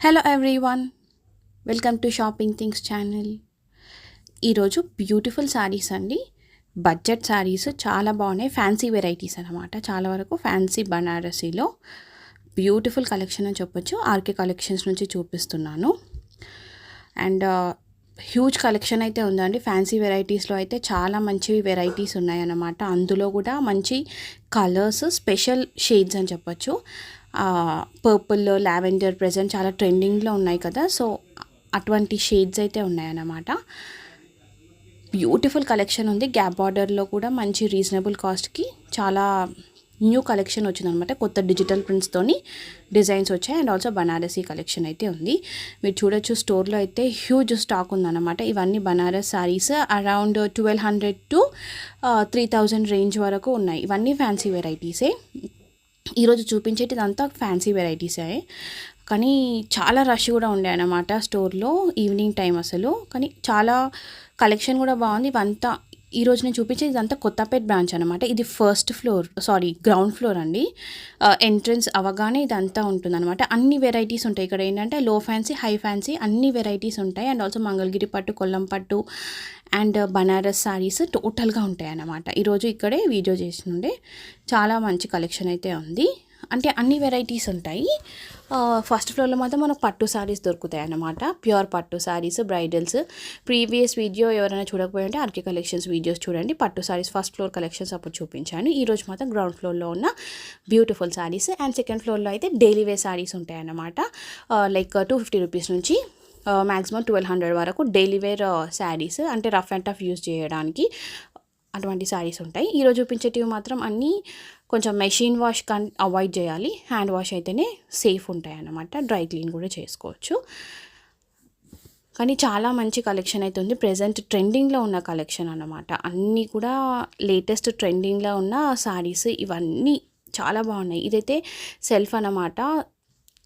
Hello everyone welcome to shopping things channel ఈరోజు beautiful saris అండి. Budget saris చాలా బాగున్నాయి. ఫ్యాన్సీ వెరైటీస్ అనమాట చాలా వరకు ఫ్యాన్సీ బనారసీలో బ్యూటిఫుల్ కలెక్షన్ అని చెప్పొచ్చు. ఆర్కే కలెక్షన్స్ నుంచి చూపిస్తున్నాను. అండ్ హ్యూజ్ కలెక్షన్ అయితే ఉందండి. ఫ్యాన్సీ వెరైటీస్లో అయితే చాలా మంచి వెరైటీస్ ఉన్నాయన్నమాట. అందులో కూడా మంచి కలర్స్ స్పెషల్ షేడ్స్ అని చెప్పొచ్చు. పర్పుల్ లావెండర్ ప్రజెంట్ చాలా ట్రెండింగ్లో ఉన్నాయి కదా. సో అటువంటి షేడ్స్ అయితే ఉన్నాయన్నమాట. బ్యూటిఫుల్ కలెక్షన్ ఉంది. గ్యాప్ బార్డర్లో కూడా మంచి రీజనబుల్ కాస్ట్కి చాలా న్యూ కలెక్షన్ వచ్చిందనమాట కొత్త డిజిటల్ ప్రింట్స్తోని డిజైన్స్ వచ్చాయి. అండ్ ఆల్సో బనారసీ కలెక్షన్ అయితే ఉంది. మీరు చూడొచ్చు స్టోర్లో అయితే హ్యూజ్ స్టాక్ ఉందన్నమాట. ఇవన్నీ Banaras saris around twelve hundred to three thousand range వరకు ఉన్నాయి. ఇవన్నీ ఫ్యాన్సీ వెరైటీసే ఈరోజు చూపించేటిదంతా ఫ్యాన్సీ వెరైటీసే కానీ చాలా రష్ కూడా ఉండే అనమాట స్టోర్లో ఈవినింగ్ టైం అసలు. కానీ చాలా కలెక్షన్ కూడా బాగుంది. ఇవంతా ఈరోజు నేను చూపించే ఇదంతా కొత్తపేట బ్రాంచ్ అనమాట ఇది first floor sorry ground floor అండి. ఎంట్రన్స్ అవగానే ఇదంతా ఉంటుంది అనమాట అన్ని వెరైటీస్ ఉంటాయి. ఇక్కడ ఏంటంటే లో ఫ్యాన్సీ హై ఫ్యాన్సీ అన్ని వెరైటీస్ ఉంటాయి. అండ్ ఆల్సో మంగళగిరి పట్టు కొల్లం పట్టు అండ్ బనారస్ శారీస్ టోటల్గా ఉంటాయి అన్నమాట ఈరోజు ఇక్కడే వీడియో చేసినుండే. చాలా మంచి కలెక్షన్ అయితే ఉంది. అంటే అన్ని వెరైటీస్ ఉంటాయి. ఫస్ట్ ఫ్లోర్లో మాత్రం మనకు పట్టు శారీస్ దొరుకుతాయి అన్నమాట. ప్యూర్ పట్టు శారీస్ బ్రైడల్స్ ప్రీవియస్ వీడియో ఎవరైనా చూడకపోయి ఉంటే ఆర్కే కలెక్షన్స్ వీడియోస్ చూడండి. పట్టు శారీస్ ఫస్ట్ ఫ్లోర్ కలెక్షన్స్ అప్పుడు చూపించాను. ఈరోజు మాత్రం గ్రౌండ్ ఫ్లోర్లో ఉన్న బ్యూటిఫుల్ శారీస్ అండ్ సెకండ్ ఫ్లోర్లో అయితే డైలీ వేర్ శారీస్ ఉంటాయి అన్నమాట. లైక్ టూ ఫిఫ్టీ రూపీస్ నుంచి మ్యాక్సిమం ట్వెల్వ్ హండ్రెడ్ వరకు డైలీ వేర్ శారీస్ అంటే రఫ్ అండ్ టఫ్ యూస్ చేయడానికి అటువంటి శారీస్ ఉంటాయి. ఈరోజు చూపించేటివి మాత్రం అన్నీ కొంచెం మెషిన్ వాష్ కన్ అవాయిడ్ చేయాలి. హ్యాండ్ వాష్ అయితేనే సేఫ్ ఉంటాయి అన్నమాట డ్రై క్లీన్ కూడా చేసుకోవచ్చు. కానీ చాలా మంచి కలెక్షన్ అయితే ఉంది. ప్రజెంట్ ట్రెండింగ్లో ఉన్న కలెక్షన్ అన్నమాట. అన్నీ కూడా లేటెస్ట్ ట్రెండింగ్లో ఉన్న శారీస్ ఇవన్నీ చాలా బాగున్నాయి. ఇదైతే సెల్ఫ్ అన్నమాట.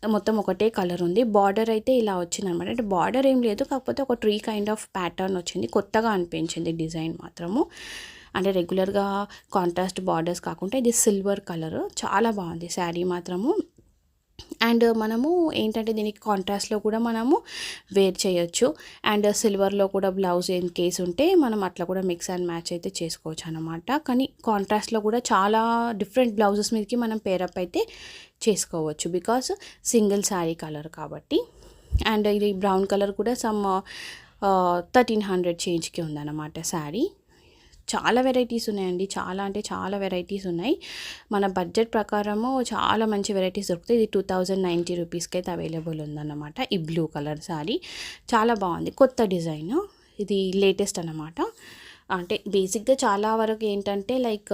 మొత్తం ఒకటే కలర్ ఉంది. బార్డర్ అయితే ఇలా వచ్చింది అనమాట అంటే బార్డర్ ఏం లేదు. కాకపోతే ఒక ట్రీ కైండ్ ఆఫ్ ప్యాటర్న్ వచ్చింది. కొత్తగా అనిపించింది డిజైన్ మాత్రము. అంటే రెగ్యులర్గా కాంట్రాస్ట్ బార్డర్స్ కాకుండా ఇది సిల్వర్ కలర్ చాలా బాగుంది శారీ మాత్రము. అండ్ మనము ఏంటంటే దీనికి కాంట్రాస్ట్లో కూడా మనము వేర్ చేయొచ్చు. అండ్ సిల్వర్లో కూడా బ్లౌజ్ ఇన్ కేస్ ఉంటే మనం అట్లా కూడా మిక్స్ అండ్ మ్యాచ్ అయితే చేసుకోవచ్చు అనమాట కానీ కాంట్రాస్ట్లో కూడా చాలా డిఫరెంట్ బ్లౌజెస్ మీదకి మనం పేరప్ అయితే చేసుకోవచ్చు బికాస్ సింగిల్ శారీ కలర్ కాబట్టి. అండ్ ఇది బ్రౌన్ కలర్ కూడా సమ్ థర్టీన్ హండ్రెడ్ చేంజ్కి ఉందన్నమాట శారీ. చాలా వెరైటీస్ ఉన్నాయండి. చాలా అంటే చాలా వెరైటీస్ ఉన్నాయి. మన బడ్జెట్ ప్రకారము చాలా మంచి వెరైటీస్ దొరుకుతాయి. ఇది టూ థౌజండ్ నైంటీ రూపీస్కి అయితే అవైలబుల్ ఉందన్నమాట. ఈ బ్లూ కలర్ శారీ. చాలా బాగుంది. కొత్త డిజైన్. ఇది లేటెస్ట్ అనమాట అంటే బేసిక్గా చాలా వరకు ఏంటంటే లైక్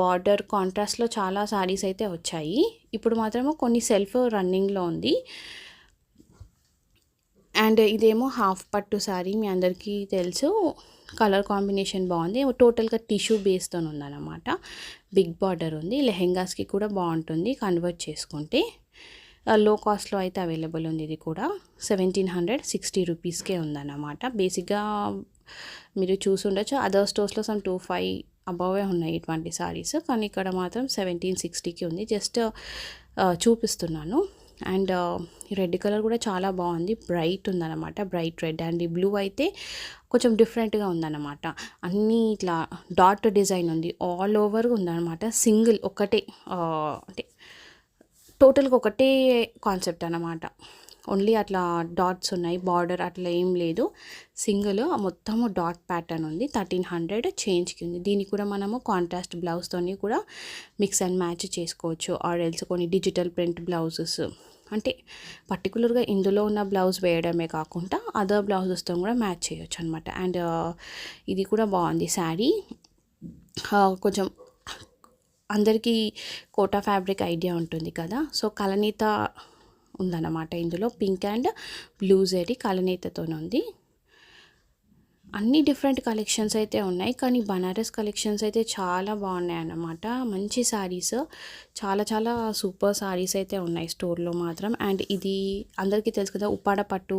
బార్డర్ కాంట్రాస్ట్లో చాలా శారీస్ అయితే వచ్చాయి. ఇప్పుడు మాత్రము కొన్ని సెల్ఫ్ రన్నింగ్లో ఉంది. అండ్ ఇదేమో హాఫ్ పట్టు శారీ మీ అందరికీ తెలుసు. కలర్ కాంబినేషన్ బాగుంది. టోటల్గా టిష్యూ బేస్తో ఉందన్నమాట. బిగ్ బార్డర్ ఉంది. లెహెంగాస్కి కూడా బాగుంటుంది కన్వర్ట్ చేసుకుంటే. లో కాస్ట్లో అయితే అవైలబుల్ ఉంది. ఇది కూడా సెవెంటీన్ హండ్రెడ్ సిక్స్టీ రూపీస్కే ఉందన్నమాట. బేసిక్గా మీరు చూసుండొచ్చు అదర్ స్టోర్స్లో సమ్ టూ ఫైవ్ అబవే ఉన్నాయి ఇటువంటి సారీస్. కానీ ఇక్కడ మాత్రం సెవెంటీన్ సిక్స్టీకి ఉంది. జస్ట్ చూపిస్తున్నాను. అండ్ రెడ్ కలర్ కూడా చాలా బాగుంది. బ్రైట్ ఉందన్నమాట. బ్రైట్ రెడ్ అండ్ ఈ బ్లూ అయితే కొంచెం డిఫరెంట్గా ఉందన్నమాట. అన్నీ ఇట్లా డాట్ డిజైన్ ఉంది. ఆల్ ఓవర్ ఉందన్నమాట. సింగిల్ ఒకటే అంటే టోటల్గా ఒకటే కాన్సెప్ట్ అనమాట ఓన్లీ అట్లా డాట్స్ ఉన్నాయి. బార్డర్ అట్లా ఏం లేదు. సింగిల్ మొత్తము డాట్ ప్యాటర్న్ ఉంది. థర్టీన్ హండ్రెడ్ చేంజ్కి ఉంది. దీన్ని కూడా మనము కాంట్రాస్ట్ బ్లౌజ్తోని కూడా మిక్స్ అండ్ మ్యాచ్ చేసుకోవచ్చు. ఆర్ ఎల్స్ కొన్ని డిజిటల్ ప్రింట్ బ్లౌజెస్. అంటే పర్టికులర్గా ఇందులో ఉన్న బ్లౌజ్ వేయడమే కాకుండా అదర్ బ్లౌజెస్తో కూడా మ్యాచ్ చేయొచ్చు అనమాట అండ్ uh, ఇది కూడా బాగుంది శారీ. Uh, కొంచెం అందరికీ కోటా ఫ్యాబ్రిక్ ఐడియా ఉంటుంది కదా. సో కలనీత ఉందన్నమాట. ఇందులో పింక్ అండ్ బ్లూ జరీ కలనీతతో ఉంది. అన్ని డిఫరెంట్ కలెక్షన్స్ అయితే ఉన్నాయి. కానీ బనారస్ కలెక్షన్స్ అయితే చాలా బాగున్నాయి అన్నమాట మంచి శారీస్ చాలా చాలా సూపర్ శారీస్ అయితే ఉన్నాయి స్టోర్లో మాత్రం. అండ్ ఇది అందరికీ తెలుసు కదా ఉప్పాడ పట్టు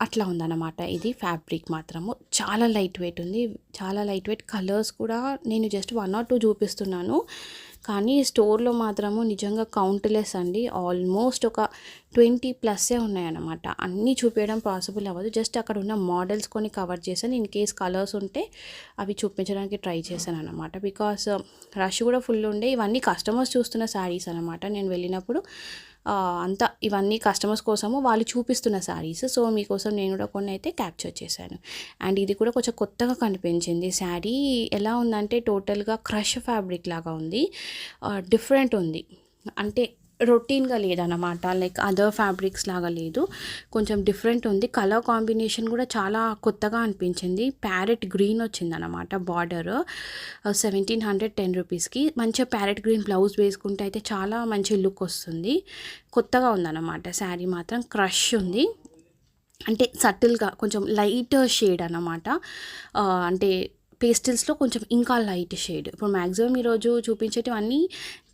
అట్లా ఉందన్నమాట. ఇది ఫ్యాబ్రిక్ మాత్రము. చాలా లైట్ వెయిట్ ఉంది. చాలా లైట్ వెయిట్ కలర్స్ కూడా నేను జస్ట్ వన్ ఆర్ టూ చూపిస్తున్నాను. కానీ స్టోర్లో మాత్రము నిజంగా కౌంట్లెస్ అండి. ఆల్మోస్ట్ ఒక ట్వంటీ ప్లస్సే ఉన్నాయన్నమాట. అన్నీ చూపించడం పాసిబుల్ అవ్వదు. జస్ట్ అక్కడ ఉన్న మోడల్స్ కొన్ని కవర్ చేశాను. ఇన్ కేస్ కలర్స్ ఉంటే అవి చూపించడానికి ట్రై చేశాను అనమాట బికాస్ రష్ కూడా ఫుల్ ఉండే. ఇవన్నీ కస్టమర్స్ చూస్తున్న శారీస్ అనమాట నేను వెళ్ళినప్పుడు అంతా ఇవన్నీ కస్టమర్స్ కోసము వాళ్ళు చూపిస్తున్న శారీస్ సో మీకోసం నేను కూడా కొన్ని అయితే క్యాప్చర్ చేశాను. అండ్ ఇది కూడా కొంచెం కొత్తగా కనిపించింది. శారీ ఎలా ఉందంటే టోటల్గా క్రష్ ఫ్యాబ్రిక్ లాగా ఉంది. డిఫరెంట్ ఉంది. అంటే రొటీన్గా లేదన్నమాట. లైక్ అదర్ ఫ్యాబ్రిక్స్ లాగా లేదు. కొంచెం డిఫరెంట్ ఉంది. కలర్ కాంబినేషన్ కూడా చాలా కొత్తగా అనిపించింది. ప్యారెట్ గ్రీన్ వచ్చిందనమాట బార్డర్. సెవెంటీన్ హండ్రెడ్ టెన్ రూపీస్కి. మంచిగా ప్యారెట్ గ్రీన్ బ్లౌజ్ వేసుకుంటే అయితే చాలా మంచి లుక్ వస్తుంది. కొత్తగా ఉందన్నమాట శారీ మాత్రం. క్రష్ ఉంది. అంటే సటిల్గా కొంచెం లైట్ షేడ్ అన్నమాట. అంటే పేస్టిల్స్లో కొంచెం ఇంకా లైట్ షేడ్. ఇప్పుడు మ్యాక్సిమం ఈరోజు చూపించేటివన్నీ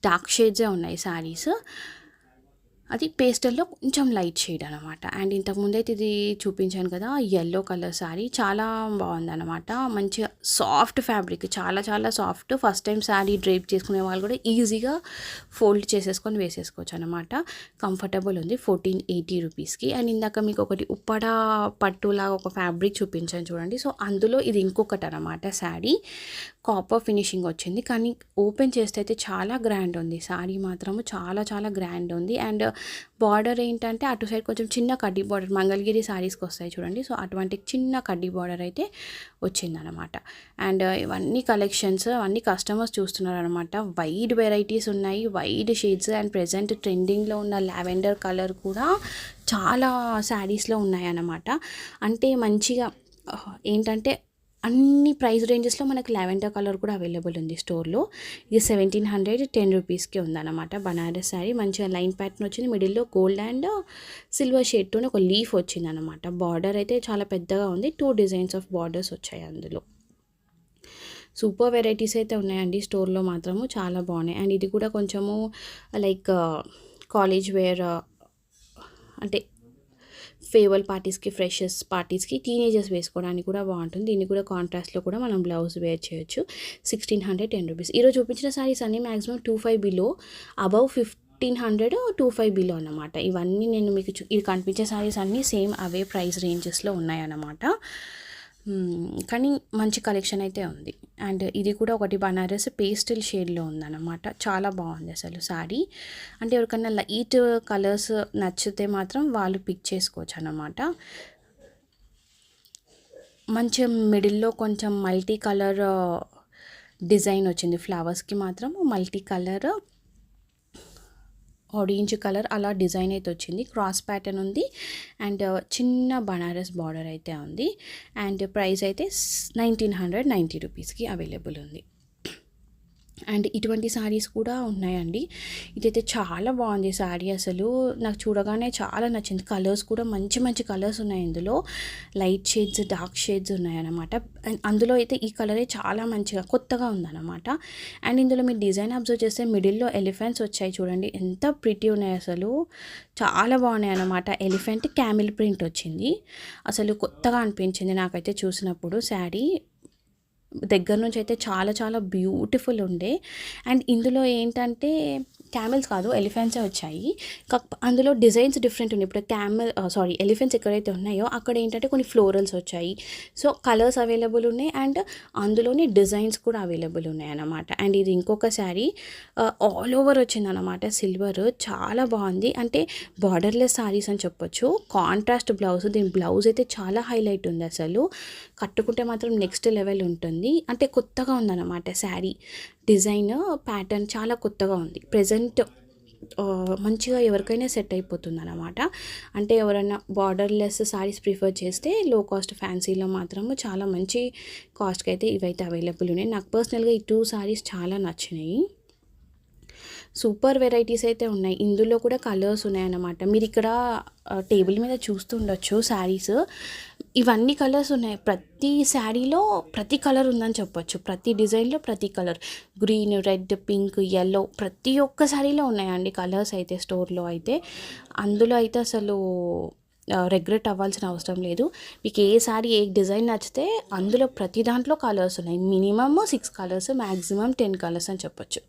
డార్క్ షేడ్సే ఉన్నాయి శారీస్. అది పేస్టల్లో కొంచెం లైట్ షేడ్ అనమాట అండ్ ఇంతకుముందైతే ఇది చూపించాను కదా ఎల్లో కలర్ శారీ. చాలా బాగుందన్నమాట. మంచిగా సాఫ్ట్ ఫ్యాబ్రిక్ చాలా చాలా soft. First time sari drape చేసుకునే వాళ్ళు కూడా ఈజీగా ఫోల్డ్ చేసేసుకొని వేసేసుకోవచ్చు అనమాట కంఫర్టబుల్ ఉంది ఫోర్టీన్ ఎయిటీ రూపీస్కి. అండ్ ఇందాక మీకు ఒకటి ఉప్పడ పట్టులాగా ఒక ఫ్యాబ్రిక్ చూపించాను చూడండి. సో అందులో ఇది ఇంకొకటి అనమాట శారీ. కాపర్ ఫినిషింగ్ వచ్చింది. కానీ ఓపెన్ చేస్తే అయితే చాలా గ్రాండ్ ఉంది. శారీ మాత్రము చాలా చాలా గ్రాండ్ ఉంది. అండ్ బార్డర్ ఏంటంటే అటు సైడ్ కొంచెం చిన్న కడ్డీ బార్డర్ మంగళగిరి శారీస్కి వస్తాయి చూడండి. సో అటువంటి చిన్న కడ్డీ బార్డర్ అయితే వచ్చిందనమాట అండ్ ఇవన్నీ కలెక్షన్స్ అవన్నీ కస్టమర్స్ చూస్తున్నారనమాట వైడ్ వెరైటీస్ ఉన్నాయి. వైడ్ షేడ్స్ అండ్ ప్రజెంట్ ట్రెండింగ్లో ఉన్న లావెండర్ కలర్ కూడా చాలా శారీస్లో ఉన్నాయన్నమాట. అంటే మంచిగా ఏంటంటే అన్ని ప్రైస్ రేంజెస్లో మనకి లెవెండర్ కలర్ కూడా అవైలబుల్ ఉంది స్టోర్లో. ఇది సెవెంటీన్ హండ్రెడ్ టెన్ రూపీస్కి ఉందన్నమాట బనారస్ శారీ. మంచిగా లైన్ ప్యాటర్న్ వచ్చింది. మిడిల్లో గోల్డ్ అండ్ సిల్వర్ షేడ్తో ఒక లీఫ్ వచ్చింది అనమాట బార్డర్ అయితే చాలా పెద్దగా ఉంది. టూ డిజైన్స్ ఆఫ్ బార్డర్స్ వచ్చాయి అందులో. సూపర్ వెరైటీస్ అయితే ఉన్నాయండి స్టోర్లో మాత్రము. చాలా బాగున్నాయి. అండ్ ఇది కూడా కొంచెము లైక్ కాలేజ్ వేర్ అంటే ఫేవల్ పార్టీస్కి ఫ్రెషర్స్ పార్టీస్కి టీనేజర్స్ వేసుకోవడానికి కూడా బాగుంటుంది. దీన్ని కూడా కాంట్రాస్ట్లో కూడా మనం బ్లౌజ్ వేర్ చేయొచ్చు. Sixteen hundred ten rupees. ఈరోజు చూపించిన సారీస్ అన్నీ maximum two five below above fifteen hundred two five below అన్నమాట. ఇవన్నీ నేను మీకు ఇవి కనిపించే సారీస్ అన్నీ సేమ్ అవే ప్రైస్ రేంజెస్లో ఉన్నాయన్నమాట. కానీ మంచి కలెక్షన్ అయితే ఉంది. అండ్ ఇది కూడా ఒకటి బనారస్ పేస్టిల్ షేడ్లో ఉందన్నమాట. చాలా బాగుంది అసలు శారీ. అంటే ఎవరికైనా లైట్ కలర్స్ నచ్చితే మాత్రం వాళ్ళు పిక్ చేసుకోవచ్చు అన్నమాట మంచి మిడిల్లో కొంచెం మల్టీ కలర్ డిజైన్ వచ్చింది. ఫ్లవర్స్కి మాత్రం మల్టీ కలర్ ఆరెంజ్ కలర్ అలా డిజైన్ అయితే వచ్చింది. క్రాస్ ప్యాటర్న్ ఉంది. అండ్ uh, చిన్న బనారస్ బార్డర్ అయితే ఉంది. అండ్ ప్రైస్ అయితే నైన్టీన్ హండ్రెడ్ నైంటీ రూపీస్కి అవైలబుల్ ఉంది. అండ్ ఇటువంటి శారీస్ కూడా ఉన్నాయండి. ఇదైతే చాలా బాగుంది శారీ అసలు. నాకు చూడగానే చాలా నచ్చింది. కలర్స్ కూడా మంచి మంచి కలర్స్ ఉన్నాయి ఇందులో. లైట్ షేడ్స్ డార్క్ షేడ్స్ ఉన్నాయన్నమాట. అండ్ అందులో అయితే ఈ కలరే చాలా మంచిగా కొత్తగా ఉందన్నమాట. అండ్ ఇందులో మీరు డిజైన్ అబ్జర్వ్ చేస్తే మిడిల్లో ఎలిఫెంట్స్ వచ్చాయి చూడండి. ఎంత ప్రిటీ ఉన్నాయి అసలు. చాలా బాగున్నాయి అన్నమాట. ఎలిఫెంట్ క్యామిల్ ప్రింట్ వచ్చింది. అసలు కొత్తగా అనిపించింది నాకైతే చూసినప్పుడు శారీ. దగ్గర నుంచి అయితే చాలా చాలా బ్యూటిఫుల్ ఉండే. అండ్ ఇందులో ఏంటంటే క్యామెల్స్ కాదు ఎలిఫెంట్సే వచ్చాయి. అందులో డిజైన్స్ డిఫరెంట్ ఉన్నాయి ఇప్పుడు క్యామెల్ సారీ ఎలిఫెంట్స్ ఎక్కడైతే ఉన్నాయో అక్కడ ఏంటంటే కొన్ని ఫ్లోరల్స్ వచ్చాయి. సో కలర్స్ అవైలబుల్ ఉన్నాయి అండ్ అందులోనే డిజైన్స్ కూడా అవైలబుల్ ఉన్నాయి అన్నమాట. అండ్ ఇది ఇంకొక శారీ uh, ఆల్ ఓవర్ వచ్చింది అనమాట సిల్వర్ చాలా బాగుంది. అంటే బార్డర్లెస్ శారీస్ అని చెప్పొచ్చు. కాంట్రాస్ట్ బ్లౌజ్ దీని బ్లౌజ్ అయితే చాలా హైలైట్ ఉంది అసలు. కట్టుకుంటే మాత్రం నెక్స్ట్ లెవెల్ ఉంటుంది. అంటే కొత్తగా ఉందన్నమాట శారీ. డిజైన్ ప్యాటర్న్ చాలా కొత్తగా ఉంది. ప్రజెంట్ మంచిగా ఎవరికైనా సెట్ అయిపోతుంది అనమాట అంటే ఎవరైనా బార్డర్లెస్ సారీస్ ప్రిఫర్ చేస్తే లో కాస్ట్ ఫ్యాన్సీలో మాత్రము చాలా మంచి కాస్ట్కి అయితే ఇవైతే అవైలబుల్ ఉన్నాయి. నాకు పర్సనల్గా ఈ టూ సారీస్ చాలా నచ్చినాయి. సూపర్ వెరైటీస్ అయితే ఉన్నాయి. ఇందులో కూడా కలర్స్ ఉన్నాయన్నమాట. మీరు ఇక్కడ టేబుల్ మీద చూస్తుండొచ్చు శారీస్. ఇవన్నీ కలర్స్ ఉన్నాయి. ప్రతి శారీలో ప్రతి కలర్ ఉందని చెప్పొచ్చు. ప్రతి డిజైన్లో ప్రతి colour. Green red pink yellow ప్రతి ఒక్క శారీలో ఉన్నాయండి కలర్స్ అయితే స్టోర్లో అయితే. అందులో అయితే అసలు రెగ్రెట్ అవ్వాల్సిన అవసరం లేదు. మీకు ఏ సారీ ఏ డిజైన్ నచ్చితే అందులో ప్రతి దాంట్లో కలర్స్ ఉన్నాయి. Minimum six colours maximum ten colours అని చెప్పొచ్చు.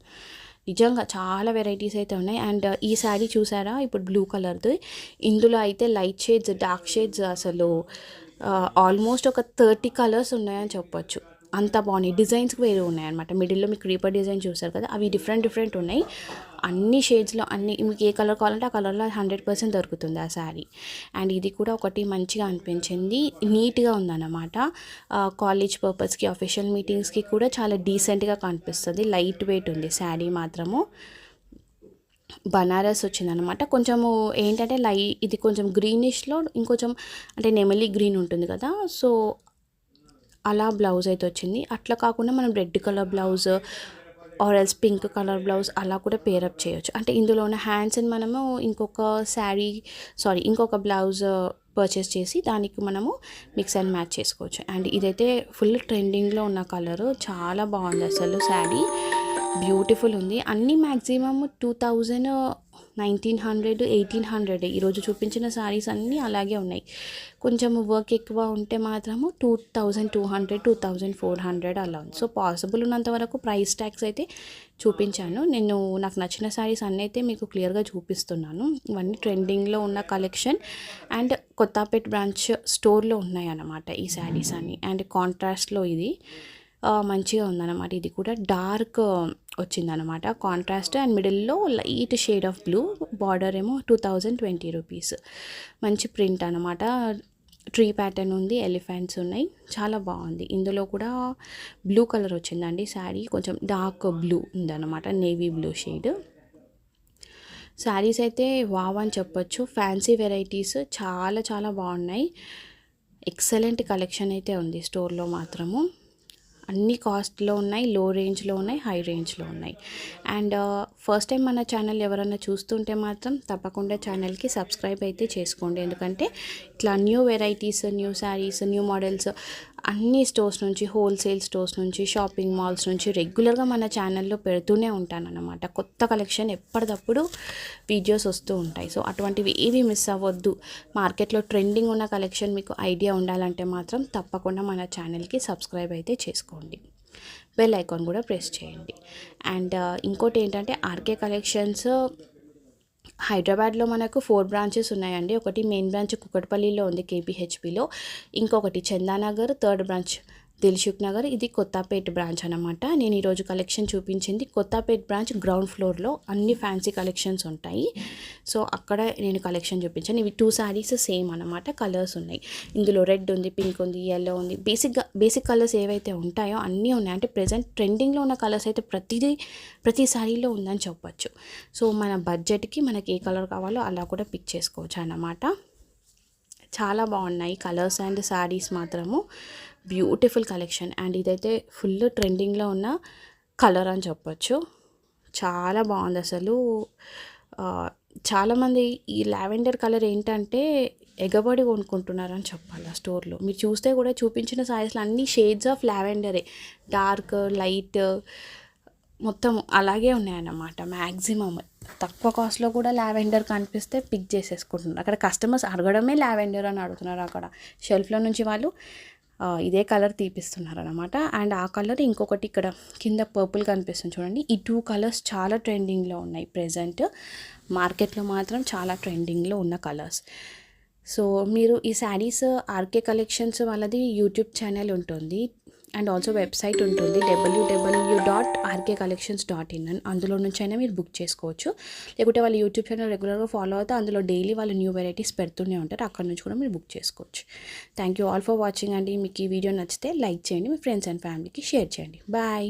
నిజంగా చాలా వెరైటీస్ అయితే ఉన్నాయి. అండ్ ఈ శారీ చూసారా? ఇప్పుడు బ్లూ కలర్ది. ఇందులో అయితే లైట్ షేడ్స్ డార్క్ షేడ్స్ అసలు Uh, ఆల్మోస్ట్ ఒక థర్టీ కలర్స్ ఉన్నాయని చెప్పొచ్చు. అంత బాగున్నాయి. డిజైన్స్ వేరే ఉన్నాయి అనమాట మిడిల్లో మీకు క్రీపర్ డిజైన్ చూసారు కదా అవి డిఫరెంట్ డిఫరెంట్ ఉన్నాయి. అన్ని షేడ్స్లో అన్ని మీకు ఏ కలర్ కావాలంటే ఆ కలర్లో హండ్రెడ్ పర్సెంట్ దొరుకుతుంది ఆ శారీ. అండ్ ఇది కూడా ఒకటి మంచిగా అనిపించింది. నీట్గా ఉందన్నమాట. కాలేజ్ పర్పస్కి అఫీషియల్ మీటింగ్స్కి కూడా చాలా డీసెంట్గా కనిపిస్తుంది. లైట్ వెయిట్ ఉంది శారీ మాత్రము. బనారస్ వచ్చిందనమాట కొంచెము ఏంటంటే లై ఇది కొంచెం గ్రీనిష్లో ఇంకొంచెం అంటే నెమలి గ్రీన్ ఉంటుంది కదా. సో అలా బ్లౌజ్ అయితే వచ్చింది. అట్లా కాకుండా మనం రెడ్ కలర్ బ్లౌజ్ ఆరెల్స్ పింక్ కలర్ బ్లౌజ్ అలా కూడా పేరప్ చేయొచ్చు. అంటే ఇందులో ఉన్న హ్యాండ్స్ని మనము ఇంకొక శారీ సారీ ఇంకొక బ్లౌజ్ పర్చేస్ చేసి దానికి మనము మిక్స్ అండ్ మ్యాచ్ చేసుకోవచ్చు. అండ్ ఇదైతే ఫుల్ ట్రెండింగ్లో ఉన్న కలరు చాలా బాగుంది అసలు శారీ బ్యూటిఫుల్ ఉంది. అన్నీ maximum two thousand nineteen hundred eighteen hundred ఈరోజు చూపించిన శారీస్ అన్నీ అలాగే ఉన్నాయి. కొంచెం వర్క్ ఎక్కువ ఉంటే మాత్రము two thousand two hundred two thousand four hundred అలా ఉంది. సో పాసిబుల్ ఉన్నంత వరకు ప్రైస్ ట్యాక్స్ అయితే చూపించాను. నేను నాకు నచ్చిన శారీస్ అన్నీ అయితే మీకు క్లియర్గా చూపిస్తున్నాను. ఇవన్నీ ట్రెండింగ్లో ఉన్న కలెక్షన్ అండ్ కొత్తపేట్ బ్రాంచ్ స్టోర్లో ఉన్నాయి అన్నమాట ఈ శారీస్ అన్నీ. అండ్ కాంట్రాస్ట్లో ఇది మంచిగా ఉందన్నమాట. ఇది కూడా డార్క్ వచ్చిందనమాట కాంట్రాస్ట్ అండ్ మిడిల్లో light shade of blue border ఏమో టూ థౌజండ్ ట్వంటీ రూపీస్ మంచి ప్రింట్ అనమాట ట్రీ ప్యాటర్న్ ఉంది ఎలిఫెంట్స్ ఉన్నాయి. చాలా బాగుంది. ఇందులో కూడా బ్లూ కలర్ వచ్చిందండి శారీ. కొంచెం డార్క్ బ్లూ ఉందన్నమాట నేవీ బ్లూ షేడ్ శారీస్ అయితే వావ్ అని చెప్పొచ్చు. ఫ్యాన్సీ వెరైటీస్ చాలా చాలా బాగున్నాయి. ఎక్సలెంట్ కలెక్షన్ అయితే ఉంది స్టోర్లో మాత్రము. అన్ని కాస్ట్లో ఉన్నాయి లో రేంజ్లో ఉన్నాయి హై రేంజ్లో ఉన్నాయి. అండ్ ఫస్ట్ టైం మన ఛానల్ ఎవరైనా చూస్తుంటే మాత్రం తప్పకుండా ఛానల్కి సబ్స్క్రైబ్ అయితే చేసుకోండి. ఎందుకంటే ఇట్లా new varieties new saris new models అన్ని స్టోర్స్ నుంచి హోల్సేల్ స్టోర్స్ నుంచి షాపింగ్ మాల్స్ నుంచి రెగ్యులర్గా మన ఛానల్లో పెడుతూనే ఉంటానన్నమాట. కొత్త కలెక్షన్ ఎప్పటికప్పుడు వీడియోస్ వస్తూ ఉంటాయి. సో అటువంటివి ఏవి మిస్ అవ్వద్దు. మార్కెట్లో ట్రెండింగ్ ఉన్న కలెక్షన్ మీకు ఐడియా ఉండాలంటే మాత్రం తప్పకుండా మన ఛానల్కి సబ్స్క్రైబ్ అయితే చేసుకోండి. బెల్ ఐకాన్ కూడా ప్రెస్ చేయండి. అండ్ ఇంకోటి ఏంటంటే ఆర్కే కలెక్షన్స్ హైదరాబాద్లో మనకు ఫోర్ బ్రాంచెస్ ఉన్నాయండి. ఒకటి మెయిన్ బ్రాంచ్ కుకట్పల్లిలో ఉంది కేపీహెచ్పిలో. ఇంకొకటి Chandanagar third branch Dilsukhnagar ఇది కొత్తపేట్ బ్రాంచ్ అనమాట నేను ఈరోజు కలెక్షన్ చూపించింది కొత్తపేట్ బ్రాంచ్ గ్రౌండ్ ఫ్లోర్లో అన్ని ఫ్యాన్సీ కలెక్షన్స్ ఉంటాయి. సో అక్కడ నేను కలెక్షన్ చూపించాను. ఇవి టూ శారీస్ సేమ్ అనమాట కలర్స్ ఉన్నాయి. ఇందులో రెడ్ ఉంది పింక్ ఉంది ఎల్లో ఉంది. బేసిక్గా బేసిక్ కలర్స్ ఏవైతే ఉంటాయో అన్నీ ఉన్నాయి. అంటే ప్రజెంట్ ట్రెండింగ్లో ఉన్న కలర్స్ అయితే ప్రతిదీ ప్రతి శారీలో ఉందని చెప్పచ్చు. సో మన బడ్జెట్కి మనకి ఏ కలర్ కావాలో అలా కూడా పిక్ చేసుకోవచ్చు అన్నమాట. చాలా బాగున్నాయి. కలర్స్ అండ్ శారీస్ మాత్రము. Beautiful collection. అండ్ ఇదైతే ఫుల్ ట్రెండింగ్లో ఉన్న కలర్ అని చెప్పొచ్చు. చాలా బాగుంది అసలు. చాలామంది ఈ లావెండర్ కలర్ ఏంటంటే ఎగబడి కొనుక్కుంటున్నారని చెప్పాలి ఆ స్టోర్లో. మీరు చూస్తే కూడా చూపించిన సారీస్లో అన్ని షేడ్స్ ఆఫ్ లావెండరే డార్క్ లైట్ మొత్తం అలాగే ఉన్నాయన్నమాట. మ్యాక్సిమం తక్కువ కాస్ట్లో కూడా లావెండర్ కనిపిస్తే పిక్ చేసేసుకుంటున్నారు. అక్కడ కస్టమర్స్ అడగడమే లావెండర్ అని అడుగుతున్నారు అక్కడ. షెల్ఫ్లో నుంచి వాళ్ళు ఇదే కలర్ తీపిస్తున్నారు అనమాట అండ్ ఆ కలర్ ఇంకొకటి ఇక్కడ కింద పర్పుల్ కనిపిస్తుంది చూడండి. ఈ టూ కలర్స్ చాలా ట్రెండింగ్లో ఉన్నాయి ప్రజెంట్. మార్కెట్లో మాత్రం చాలా ట్రెండింగ్లో ఉన్న కలర్స్. సో మీరు ఈ శారీస్ ఆర్కే కలెక్షన్స్ వాళ్ళది యూట్యూబ్ ఛానల్ ఉంటుంది. అండ్ ఆల్సో వెబ్సైట్ ఉంటుంది W W dot RK collections dot in అని. అందులో నుంచి అయినా మీరు బుక్ చేసుకోవచ్చు. లేకుంటే వాళ్ళు యూట్యూబ్ ఛానల్ రెగ్యులర్గా ఫాలో అవుతా అందులో డైలీ వాళ్ళు న్యూ వెరైటీస్ పెడుతూనే ఉంటారు. అక్కడ నుంచి కూడా మీరు బుక్ చేసుకోవచ్చు. Thank you all for watching అండి. మీకు ఈ వీడియో నచ్చితే లైక్ చేయండి. మీ ఫ్రెండ్స్ అండ్ ఫ్యామిలీకి షేర్ చేయండి. బాయ్.